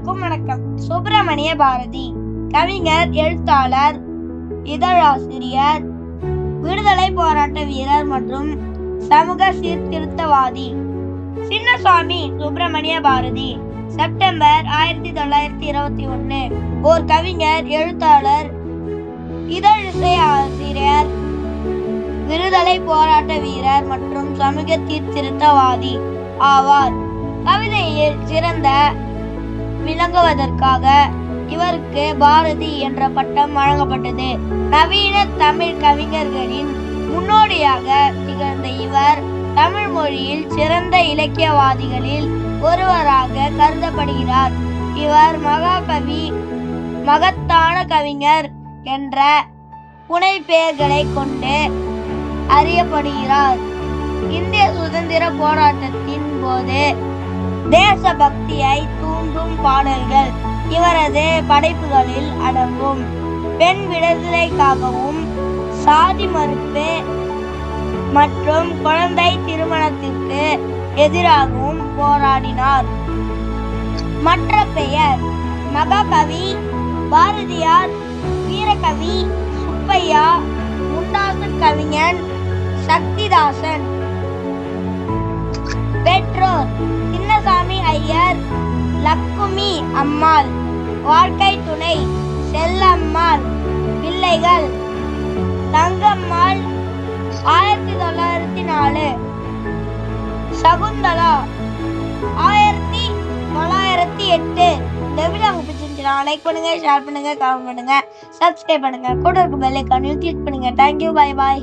அனைவருக்கும் வணக்கம். சுப்பிரமணிய பாரதி கவிஞர் எழுத்தாளர் இதழாசிரியர் விடுதலை போராட்ட வீரர் மற்றும் சமூக சீர்திருத்தவாதி. சின்னசுவாமி சுப்பிரமணிய பாரதி செப்டம்பர் ஆயிரத்தி தொள்ளாயிரத்தி இருபத்தி ஒன்று ஓர் கவிஞர் எழுத்தாளர் இதழிசை ஆசிரியர் விடுதலை போராட்ட வீரர் மற்றும் சமூக சீர்திருத்தவாதி ஆவார். கவிதையில் சிறந்த விளங்குவதற்காக இவருக்கு பாரதி என்ற பட்டம் வழங்கப்பட்டது. நவீன தமிழ் கவிஞர்களின் முன்னோடியாக திகழ்ந்த இவர் தமிழ் மொழியில் சிறந்த இலக்கியவாதிகளில் ஒருவராக கருதப்படுகிறார். இவர் மகாகவி மகத்தான கவிஞர் என்ற புனைப்பெயர்களை கொண்டு அறியப்படுகிறார். இந்திய சுதந்திர போராட்டத்தின் போது தேசபக்தியை தூண்டும் பாடல்கள் இவரது படைப்புகளில் அடங்கும். பெண் விடுதலைக்காகவும் சாதி மறுப்பு மற்றும் குழந்தை திருமணத்திற்கு எதிராகவும் போராடினார். மற்ற பெயர் மகாகவி பாரதியார் வீரகவி சுப்பையா முண்டாசன் கவிஞன் சக்திதாசன். ஐயர் லக்குமி அம்மாள் வாழ்க்கை துணை செல்லம்மாள் பிள்ளைகள் தங்கம்மாள் ஆயிரத்தி தொள்ளாயிரத்தி நாலு. சகுந்தலா ஆயிரத்தி தொள்ளாயிரத்தி எட்டு. இந்த வீடியோ உங்களுக்கு பிடிச்சிருந்துச்சுன்னா லைக் பண்ணுங்க ஷேர் பண்ணுங்க கமெண்ட் பண்ணுங்க சப்ஸ்கிரைப் பண்ணுங்க. கூட இருக்க பெல் ஐக்கானையும் கிளிக் பண்ணுங்க. Thank you bye bye